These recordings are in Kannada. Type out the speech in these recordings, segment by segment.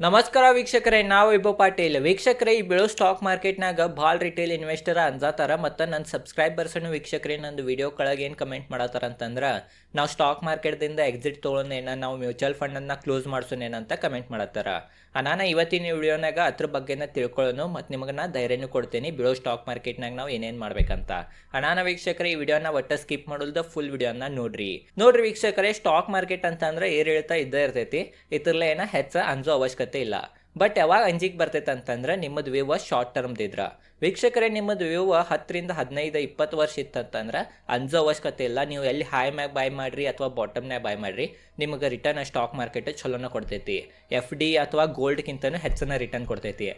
ನಮಸ್ಕಾರ ವೀಕ್ಷಕರೇ, ನಾವು ವಿಭೋ ಪಾಟೀಲ್. ವೀಕ್ಷಕರೇ, ಈ ಬೀಳೋ ಸ್ಟಾಕ್ ಮಾರ್ಕೆಟ್ನಾಗ ಭಾಳ ರಿಟೇಲ್ ಇನ್ವೆಸ್ಟರ್ ಅಂಜಾತಾರ ಮತ್ತು ನನ್ನ ಸಬ್ಸ್ಕ್ರೈಬರ್ಸನ್ನು ವೀಕ್ಷಕರೇ, ನಂದು ವಿಡಿಯೋ ಕೆಳಗೆ ಏನು ಕಮೆಂಟ್ ಮಾಡತ್ತಾರ ಅಂತಂದ್ರೆ, ನಾವು ಸ್ಟಾಕ್ ಮಾರ್ಕೆಟ್ದಿಂದ ಎಕ್ಸಿಟ್ ತೊಗೊಳೋನೇನ ನಾವು ಮ್ಯೂಚುವಲ್ ಫಂಡನ್ನು ಕ್ಲೋಸ್ ಮಾಡ್ಸೋನೇನಂತ ಕಮೆಂಟ್ ಮಾಡತ್ತಾರ ನಾನು ಇವತ್ತಿನ ವಿಡಿಯೋನಾಗ ಅದ್ರ ಬಗ್ಗೆನ ತಿಳ್ಕೊಳ್ಳೋನು ಮತ್ತು ನಿಮಗೆ ನಾ ಧೈರ್ಯನೂ ಕೊಡ್ತೀನಿ. ಬಿಡೋ ಸ್ಟಾಕ್ ಮಾರ್ಕೆಟ್ನಾಗ ನಾವು ಏನೇನು ಮಾಡ್ಬೇಕಂತ. ಅನಾನ ವೀಕ್ಷಕರೇ, ಈ ವಿಡಿಯೋನ ಒಟ್ಟ ಸ್ಕಿಪ್ ಮಾಡೋಲ್ದ ಫುಲ್ ವಿಡಿಯೋನ ನೋಡ್ರಿ. ನೋಡ್ರಿ ವೀಕ್ಷಕರೇ ಸ್ಟಾಕ್ ಮಾರ್ಕೆಟ್ ಅಂತಂದ್ರೆ ಏರ್ ಹೇಳ್ತಾ ಇದ್ದೇ ಇರ್ತೈತಿ. ಇತರಲ್ಲ ಏನ ಹೆಚ್ಚ ಅಂಜೋ ಅವಶ್ಯಕತೆ ಇಲ್ಲ. ಬಟ್ ಯಾವಾಗ ಅಂಜಿಗೆ ಬರ್ತೈತೆ ಅಂತಂದ್ರೆ ನಿಮ್ಮದು ವ್ಯೂವ ಶಾರ್ಟ್ ಟರ್ಮ್ದು ಇದ್ರ. ವೀಕ್ಷಕರೇ, ನಿಮ್ಮದು ವ್ಯೂವ ಹತ್ತರಿಂದ ಹದಿನೈದು, ಇಪ್ಪತ್ತು ವರ್ಷ ಇತ್ತಂತಂದ್ರೆ ಅಂಜೋ ಅವಶ್ಯಕತೆ ಇಲ್ಲ. ನೀವು ಎಲ್ಲಿ ಹೈ ಮ್ಯಾಗ ಬಾಯ್ ಮಾಡ್ರಿ ಅಥವಾ ಬಾಟಮ್ನ್ಯಾಗ ಬಾಯ್ ಮಾಡ್ರಿ, ನಿಮಗೆ ರಿಟರ್ನ್ ಸ್ಟಾಕ್ ಮಾರ್ಕೆಟ್ ಚಲೋನ ಕೊಡ್ತೈತಿ. ಎಫ್ ಡಿ ಅಥವಾ ಗೋಲ್ಡ್ಗಿಂತನೂ ಹೆಚ್ಚನ ರಿಟರ್ನ್ ಕೊಡ್ತೈತಿ.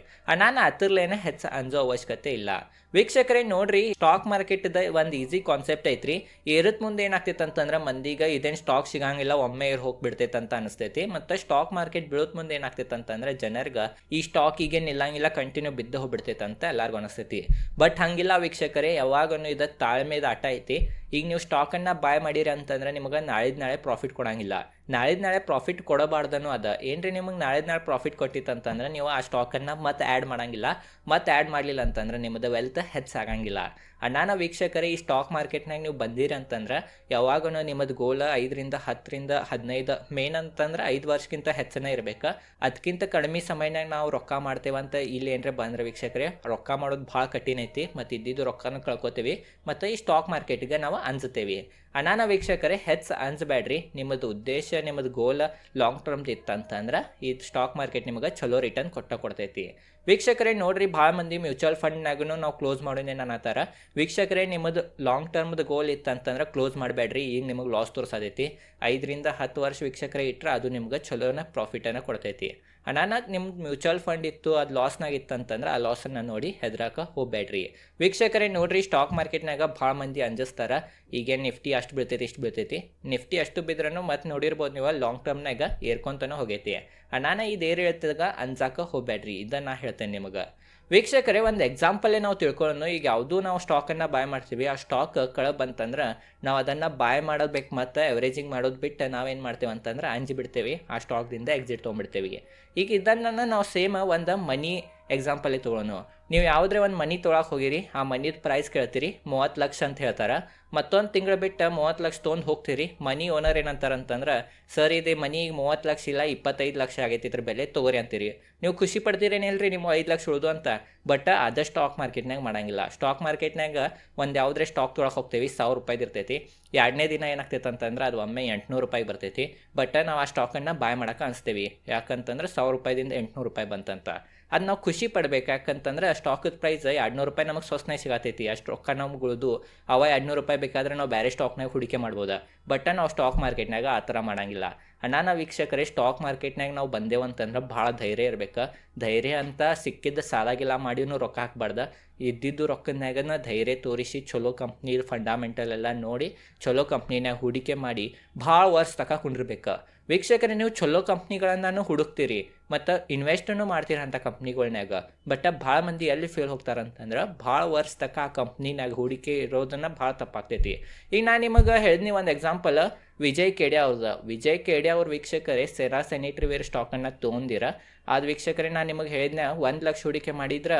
ನಾನು ಹತ್ತಿರಲೇನೆ ಹೆಚ್ಚು ಅಂಜೋ ಅವಶ್ಯಕತೆ ಇಲ್ಲ. ವೀಕ್ಷಕರೇ, ನೋಡ್ರಿ ಸ್ಟಾಕ್ ಮಾರ್ಕೆಟ್ದ ಒಂದು ಈಸಿ ಕಾನ್ಸೆಪ್ಟ್ ಐತ್ರಿ. ಏರತ್ ಮುಂದೆ ಏನಾಗ್ತೈತೆ ಅಂತಂದ್ರೆ ಮಂದಿಗೆ ಇದೇನು ಸ್ಟಾಕ್ ಸಿಗಂಗಿಲ್ಲ, ಒಮ್ಮೆ ಏರ್ ಹೋಗ್ಬಿಡ್ತೈತೆ ಅಂತ ಅನಿಸ್ತೈತಿ. ಮತ್ತು ಸ್ಟಾಕ್ ಮಾರ್ಕೆಟ್ ಬೀಳೋದ್ ಮುಂದೆ ಏನಾಗ್ತೈತೆ ಅಂತಂದ್ರೆ ಜನರಿಗೆ ಈ ಸ್ಟಾಕ್ ಈಗೇನು ಇಲ್ಲಂಗಿಲ್ಲ ಕಂಟಿನ್ಯೂ ಬಿದ್ದು ಹೋಗ್ಬಿಡ್ತೈತೆ ಅಂತ ಎಲ್ಲರಿಗೂ ಅನಿಸ್ತೈತಿ ಬಟ್ ಹಂಗಿಲ್ಲ ವೀಕ್ಷಕರೇ, ಯಾವಾಗನು ಇದ ತಾಳ್ಮೆದ ಆಟ ಐತಿ. ಈಗ ನೀವು ಸ್ಟಾಕನ್ನು ಬಾಯ್ ಮಾಡಿರಿ ಅಂತಂದ್ರೆ ನಿಮಗೆ ನಾಳೆದು ನಾಳೆ ಪ್ರಾಫಿಟ್ ಕೊಡಂಗಿಲ್ಲ. ನಾಳಿದ ನಾಳೆ ಪ್ರಾಫಿಟ್ ಕೊಡಬಾರ್ದನು ಅದ. ಏನ್ರಿ ನಿಮಗೆ ನಾಳಿದ ನಾಳೆ ಪ್ರಾಫಿಟ್ ಕೊಟ್ಟಿತ್ತಂತಂದ್ರೆ ನೀವು ಆ ಸ್ಟಾಕನ್ನು ಮತ್ತೆ ಆ್ಯಡ್ ಮಾಡಂಗಿಲ್ಲ. ಮತ್ತೆ ಆ್ಯಡ್ ಮಾಡಲಿಲ್ಲ ಅಂತಂದ್ರೆ ನಿಮ್ಮದು ವೆಲ್ತ್ ಹೆಚ್ಚಾಗಂಗಿಲ್ಲ. ಅಣ್ಣಾನ ವೀಕ್ಷಕರೇ, ಈ ಸ್ಟಾಕ್ ಮಾರ್ಕೆಟ್ನಾಗ ನೀವು ಬಂದಿರಿ ಅಂತಂದ್ರೆ ಯಾವಾಗೂ ನಿಮ್ಮದು ಗೋಲ ಐದರಿಂದ ಹತ್ತರಿಂದ ಹದಿನೈದು ಮೇನ್ ಅಂತಂದ್ರೆ ಐದು ವರ್ಷಕ್ಕಿಂತ ಹೆಚ್ಚನೇ ಇರಬೇಕು. ಅದಕ್ಕಿಂತ ಕಡಿಮೆ ಸಮಯನಾಗ ನಾವು ರೊಕ್ಕ ಮಾಡ್ತೇವಂತ ಇಲ್ಲಿ ಏನರ ಬಂದ್ರೆ ವೀಕ್ಷಕರೇ, ರೊಕ್ಕ ಮಾಡೋದು ಭಾಳ ಕಠಿಣ ಐತಿ ಮತ್ತು ಇದ್ದಿದ್ದು ರೊಕ್ಕನ ಕಳ್ಕೊತೀವಿ. ಮತ್ತು ಈ ಸ್ಟಾಕ್ ಮಾರ್ಕೆಟ್ಗೆ ನಾವು ಅನ್ಸುತ್ತೇವೆ ಅನಾನ ವೀಕ್ಷಕರೇ ಹೆಚ್ಚು ಅನ್ಸ್ಬೇಡ್ರಿ ನಿಮ್ಮದು ಉದ್ದೇಶ, ನಿಮ್ಮದು ಗೋಲ್ ಲಾಂಗ್ ಟರ್ಮ್ದು ಇತ್ತಂತಂದ್ರೆ ಈ ಸ್ಟಾಕ್ ಮಾರ್ಕೆಟ್ ನಿಮಗೆ ಚಲೋ ರಿಟರ್ನ್ ಕೊಟ್ಟ ಕೊಡ್ತೈತಿ. ವೀಕ್ಷಕರೇ, ನೋಡ್ರಿ ಭಾಳ ಮಂದಿ ಮ್ಯೂಚುವಲ್ ಫಂಡ್ನಾಗೂ ನಾವು ಕ್ಲೋಸ್ ಮಾಡೋದೇನು ಅನ್ನತ್ತಾರ ವೀಕ್ಷಕರೇ, ನಿಮ್ಮದು ಲಾಂಗ್ ಟರ್ಮ್ದು ಗೋಲ್ ಇತ್ತಂತಂದ್ರೆ ಕ್ಲೋಸ್ ಮಾಡಬೇಡ್ರಿ ಈಗ ನಿಮಗೆ ಲಾಸ್ ತೋರಿಸೈತಿ ಐದರಿಂದ ಹತ್ತು ವರ್ಷ ವೀಕ್ಷಕರೇ ಇಟ್ಟರೆ ಅದು ನಿಮ್ಗೆ ಚಲೋನ ಪ್ರಾಫಿಟನ್ನು ಕೊಡ್ತೈತಿ. ಅನಾನ ನಿಮ್ಮ ಮ್ಯೂಚುವಲ್ ಫಂಡ್ ಇತ್ತು, ಅದು ಲಾಸ್ನಾಗ ಇತ್ತಂತಂದ್ರೆ ಆ ಲಾಸನ್ನು ನೋಡಿ ಹೆದ್ರಾಕ ಹೋಗ್ಬೇಡ್ರಿ ವೀಕ್ಷಕರೇ, ನೋಡ್ರಿ ಸ್ಟಾಕ್ ಮಾರ್ಕೆಟ್ನಾಗ ಭಾಳ ಮಂದಿ ಅಂಜಿಸ್ತಾರ. ಈಗೇನು ನಿಫ್ಟಿ ಅಷ್ಟು ಬೀಳ್ತೈತಿ, ಇಷ್ಟು ಬೀಳ್ತೈತಿ. ನಿಫ್ಟಿ ಅಷ್ಟು ಬಿದ್ರೂ ಮತ್ತೆ ನೋಡಿರ್ಬೋದು ನೀವು ಲಾಂಗ್ ಟರ್ಮ್ನಾಗ ಏರ್ಕೊಂತನೂ ಹೋಗೈತಿ. ಹಣನ ಇದು ಹೇಳ್ತದಾಗ ಅಂಜಾಕ ಹೋಗ್ಬೇಡ್ರಿ ಇದನ್ನು ಹೇಳ್ತೇನೆ ನಿಮಗೆ. ವೀಕ್ಷಕರೇ, ಒಂದು ಎಕ್ಸಾಂಪಲ್ಲೇ ನಾವು ತಿಳ್ಕೊಳ್ಳೋಣ. ಈಗ ಯಾವುದೂ ನಾವು ಸ್ಟಾಕನ್ನು ಬಾಯ್ ಮಾಡ್ತೀವಿ. ಆ ಸ್ಟಾಕ್ ಕಳೆ ಬಂತಂದ್ರೆ ನಾವು ಅದನ್ನು ಬಾಯ್ ಮಾಡೋದು ಮತ್ತು ಎವರೇಜಿಂಗ್ ಮಾಡೋದು ಬಿಟ್ಟು ನಾವೇನು ಮಾಡ್ತೇವೆ ಅಂತಂದ್ರೆ ಅಂಜಿ ಬಿಡ್ತೇವೆ. ಆ ಸ್ಟಾಕ್ದಿಂದ ಎಕ್ಸಿಟ್ ತೊಗೊಂಡ್ಬಿಡ್ತೇವೆ. ಈಗ ಇದನ್ನು ನಾವು ಸೇಮ್ ಒಂದು ಮನಿ ಎಕ್ಸಾಂಪಲ್ಲೇ ತೊಗೊಳೋಣ ನೀವು ಯಾವುದ್ರೆ ಒಂದು ಮನಿ ತೊಳಕ್ಕೆ ಹೋಗಿರಿ, ಆ ಮನಿದ ಪ್ರೈಸ್ ಕೇಳ್ತೀರಿ, ಮೂವತ್ತು ಲಕ್ಷ ಅಂತ ಹೇಳ್ತಾರೆ. ಮತ್ತೊಂದು ತಿಂಗಳು ಬಿಟ್ಟು ಮೂವತ್ತು ಲಕ್ಷ ತೊಗೊಂಡು ಹೋಗ್ತೀರಿ. ಮನಿ ಓನರ್ ಏನಂತಾರೆ ಅಂತಂದ್ರೆ, ಸರ್, ಇದು ಮನಿ ಈಗ ಮೂವತ್ತು ಲಕ್ಷ ಇಲ್ಲ, ಇಪ್ಪತ್ತೈದು ಲಕ್ಷ ಆಗೈತಿ, ಇದ್ರ ಬೆಲೆ ತೊಗೋರಿ ಅಂತೀರಿ. ನೀವು ಖುಷಿ ಪಡ್ತೀರೇನಿಲ್ರಿ ನಿಮ್ಮ ಐದು ಲಕ್ಷ ಉಳಿದು ಅಂತ. ಬಟ್ ಅದೇ ಸ್ಟಾಕ್ ಮಾರ್ಕೆಟ್ನಾಗ ಮಾಡಂಗಿಲ್ಲ. ಸ್ಟಾಕ್ ಮಾರ್ಕೆಟ್ನಾಗ ಒಂದು ಯಾವುದೇ ಸ್ಟಾಕ್ ತೊಳಕ್ಕೆ ಹೋಗ್ತೀವಿ, ಸಾವಿರ ರೂಪಾಯಿದು ಇರ್ತೈತಿ. ಎರಡನೇ ದಿನ ಏನಾಗ್ತೈತೆ ಅಂತಂದ್ರೆ, ಅದು ಒಮ್ಮೆ ಎಂಟುನೂರು ರೂಪಾಯಿ ಬರ್ತೈತಿ. ಬಟ್ ನಾವು ಆ ಸ್ಟಾಕನ್ನು ಬಾಯ್ ಮಾಡೋಕೆ ಅನಿಸ್ತೀವಿ. ಯಾಕಂತಂದ್ರೆ, ಸಾವಿರ ರೂಪಾಯಿದಿಂದ ಎಂಟುನೂರು ರೂಪಾಯಿ ಬಂತಂತ. ಅದು ನಾವು ಖುಷಿ ಪಡ್ಬೇಕು. ಯಾಕಂತಂದ್ರೆ ಸ್ಟಾಕದ ಪ್ರೈಸ್ ಎರಡು ರೂಪಾಯಿ ನಮಗೆ ಸ್ವಸ್ನಾಗ ಸಿಗತೈತಿ. ಅಷ್ಟು ರೊಕ್ಕ ನಮ್ಗೆ ಉಳಿದು ಅವ ಎರಡ್ನೂರು ರೂಪಾಯಿ ಬೇಕಾದ್ರೆ ನಾವು ಬೇರೆ ಸ್ಟಾಕ್ನಾಗ ಹೂಡಿಕೆ ಮಾಡ್ಬೋದು. ಬಟ್ ನಾವು ಸ್ಟಾಕ್ ಮಾರ್ಕೆಟ್ನಾಗ ಆ ಥರ ಮಾಡಂಗಿಲ್ಲ. ಅಣ್ಣಾನ ವೀಕ್ಷಕರೇ ಸ್ಟಾಕ್ ಮಾರ್ಕೆಟ್ನಾಗ ನಾವು ಬಂದೇವಂತಂದ್ರೆ ಭಾಳ ಧೈರ್ಯ ಇರ್ಬೇಕು. ಧೈರ್ಯ ಅಂತ ಸಿಕ್ಕಿದ್ದ ಸಾಲಾಗಿಲ್ಲ ಮಾಡಿನೂ ರೊಕ್ಕ ಹಾಕ್ಬಾರ್ದ. ಇದ್ದಿದ್ದು ರೊಕ್ಕನಾಗನ ಧೈರ್ಯ ತೋರಿಸಿ ಚಲೋ ಕಂಪ್ನಿ ಫಂಡಾಮೆಂಟಲ್ ಎಲ್ಲ ನೋಡಿ ಚಲೋ ಕಂಪ್ನಿನಾಗ ಹೂಡಿಕೆ ಮಾಡಿ ಭಾಳ ವರ್ಷ ತಕ ಕುಂಡಿರ್ಬೇಕು. ವೀಕ್ಷಕರೇ, ನೀವು ಚಲೋ ಕಂಪ್ನಿಗಳನ್ನು ಹುಡುಕ್ತೀರಿ, ಮತ್ತು ಇನ್ವೆಸ್ಟನ್ನು ಮಾಡ್ತೀರಿ ಅಂಥ ಕಂಪ್ನಿಗಳ್ನಾಗ ಬಟ್ ಭಾಳ ಮಂದಿ ಎಲ್ಲಿ ಫೇಲ್ ಹೋಗ್ತಾರಂತಂದ್ರೆ ಭಾಳ ವರ್ಷ ತಕ ಆ ಕಂಪ್ನಿನಾಗ ಹೂಡಿಕೆ ಇರೋದನ್ನು ಭಾಳ ತಪ್ಪಾಗ್ತೈತಿ. ಈಗ ನಾನು ನಿಮಗೆ ಹೇಳಿದ್ನಿ ಒಂದು ಎಕ್ಸಾಂಪಲ್ ವಿಜಯ್ ಕೆಡೆ ಅವ್ರದ. ವಿಜಯ್ ಕೆಡೆ ಅವ್ರ ವೀಕ್ಷಕರೇ ಸೆರಾ ಸ್ಯಾನಿಟ್ರಿ ವೇರ್ ಸ್ಟಾಕನ್ನು ತೊಗೊಂಡಿರ. ಅದು ವೀಕ್ಷಕರೇ, ನಾನು ನಿಮಗೆ ಹೇಳಿದ್ನ, ಒಂದು ಲಕ್ಷ ಹೂಡಿಕೆ ಮಾಡಿದ್ರೆ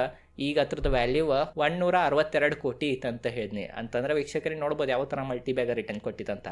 ಈಗ ಅದ್ರದ್ದು ವ್ಯಾಲ್ಯೂ ಒನ್ನೂರ ಅರವತ್ತೆರಡು ಕೋಟಿ ಇತ್ತಂತ ಹೇಳಿದ್ನಿ. ಅಂತಂದ್ರೆ ವೀಕ್ಷಕರೇ, ನೋಡ್ಬೋದು ಯಾವ ಥರ ಮಲ್ಟಿ ಬ್ಯಾಗರ್ ರಿಟರ್ನ್ ಕೊಟ್ಟಿತ್ತಂತ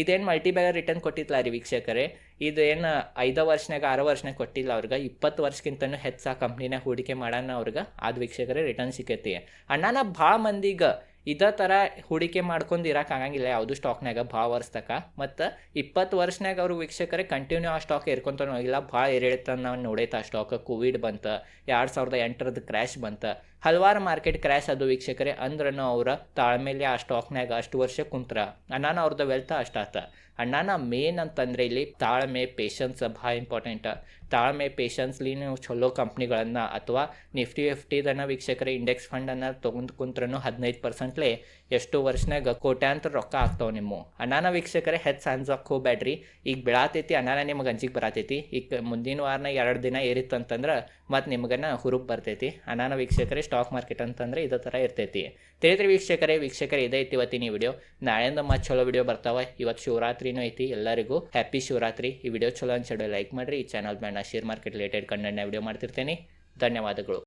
ಇದೇನು ಮಲ್ಟಿ ಬ್ಯಾಗರ್ ರಿಟರ್ನ್ ಕೊಟ್ಟಿತ್ತಲ್ಲ ರೀ ವೀಕ್ಷಕರೇ? ಇದು ಏನು ಐದು ವರ್ಷನಾಗ ಆರು ವರ್ಷನಾಗ ಕೊಟ್ಟಿಲ್ಲ ಅವ್ರಿಗೆ. ಇಪ್ಪತ್ತು ವರ್ಷಕ್ಕಿಂತನೂ ಹೆಚ್ಚು ಆ ಕಂಪ್ನಿನಾಗ ಹೂಡಿಕೆ ಮಾಡೋಣ ಅವ್ರಿಗೆ. ಅದು ವೀಕ್ಷಕರೇ ರಿಟರ್ನ್ ಸಿಕ್ಕೈತಿ. ಅಣ್ಣನ ಭಾಳ ಮಂದಿಗೆ ಇದೇ ಥರ ಹೂಡಿಕೆ ಮಾಡ್ಕೊಂಡು ಇರೋಕ್ಕಾಗಂಗಿಲ್ಲ ಯಾವುದು ಸ್ಟಾಕ್ನಾಗ ಭಾಳ ವರ್ಷ ಮತ್ತು ಇಪ್ಪತ್ತು ವರ್ಷನಾಗ ಅವರು ವೀಕ್ಷಕರೇ ಕಂಟಿನ್ಯೂ ಆ ಸ್ಟಾಕ್ ಇರ್ಕೊಂತಾನೋ ಹೋಗಿಲ್ಲ ಭಾಳ ಏರಿಳಿತ ನಾವು ನೋಡೈತೆ ಆ ಸ್ಟಾಕ್ ಕೋವಿಡ್ ಬಂತು, ಎರಡು ಸಾವಿರದ ಎಂಟರದ್ದು ಕ್ರ್ಯಾಶ್ ಬಂತು. ಹಲವಾರು ಮಾರ್ಕೆಟ್ ಕ್ರ್ಯಾಶ್ ಅದು ವೀಕ್ಷಕರೇ. ಅಂದ್ರೂ ಅವ್ರ ತಾಳ್ಮೇಲೆ ಆ ಸ್ಟಾಕ್ನಾಗ ಅಷ್ಟು ವರ್ಷ ಕುಂತ್ರ. ಅಣ್ಣನ ಅವ್ರದ್ದು ವೆಲ್ತ್ ಅಷ್ಟಾತ ಅಣ್ಣನ ಮೇನ್ ಅಂತಂದ್ರೆ ಇಲ್ಲಿ ತಾಳ್ಮೆ ಪೇಷನ್ಸ್ ಭಾಳ ಇಂಪಾರ್ಟೆಂಟ್ ತಾಳ್ಮೆ ಪೇಷನ್ಸ್ಲಿ ನೀವು ಚಲೋ ಕಂಪ್ನಿಗಳನ್ನು ಅಥವಾ ನಿಫ್ಟಿ ಎಫ್ಟಿದನ್ನು ವೀಕ್ಷಕರೇ ಇಂಡೆಕ್ಸ್ ಫಂಡನ್ನು ತೊಗೊಂಡು ಕುಂತ್ರೂ ಹದಿನೈದು ಪರ್ಸೆಂಟ್ಲೆ ಎಷ್ಟು ವರ್ಷನಾಗ ಕೋಟ್ಯಾಂತರ ರೊಕ್ಕ ಆಗ್ತಾವೆ ನಿಮ್ಮ. ಅನಾನ ವೀಕ್ಷಕರೇ ಹೆಚ್ಚು ಅನ್ಸಕ್ಕೆ ಹೋಗ್ಬೇಡ್ರಿ ಈಗ ಬೆಳತೈತಿ, ಅನಾನ ನಿಮಗೆ ಅಂಜಿಗೆ ಬರತೈತಿ. ಈಗ ಮುಂದಿನ ವಾರನ ಎರಡು ದಿನ ಏರಿತ್ತಂತಂದ್ರೆ ಮತ್ತು ನಿಮ್ಗನ್ನ ಹುರುಪ್ ಬರ್ತೈತಿ. ಅನಾನ ವೀಕ್ಷಕರೇ ಸ್ಟಾಕ್ ಮಾರ್ಕೆಟ್ ಅಂತಂದ್ರೆ ಇದೇ ಥರ ಇರ್ತೈತಿ. ತಿಳಿದ್ರಿ ವೀಕ್ಷಕರೇ ವೀಕ್ಷಕರೇ, ಇದೇ ಐತಿ ಇವತ್ತಿನ ವಿಡಿಯೋ. ನಾಳೆಯಿಂದ ಮತ್ತೆ ಚಲೋ ವಿಡಿಯೋ ಬರ್ತಾವೆ. ಇವತ್ತು ಶಿವರಾತ್ರಿನೂ ಐತಿ ಎಲ್ಲರಿಗೂ. ಹ್ಯಾಪಿ ಶಿವರಾತ್ರಿ. ಈ ವಿಡಿಯೋ ಚಲೋ ಅನ್ಸಿಡೋ ಲೈಕ್ ಮಾಡಿರಿ, ಈ ಚಾನಲ್ ಮೇಲೆ ಶೇರ್ ಮಾರ್ಕೆಟ್ ರಿಲೇಟೆಡ್ ಕಂಟೆಂಟ್ನ ವಿಡಿಯೋ ಮಾಡ್ತಿರ್ತೇನೆ. ಧನ್ಯವಾದಗಳು.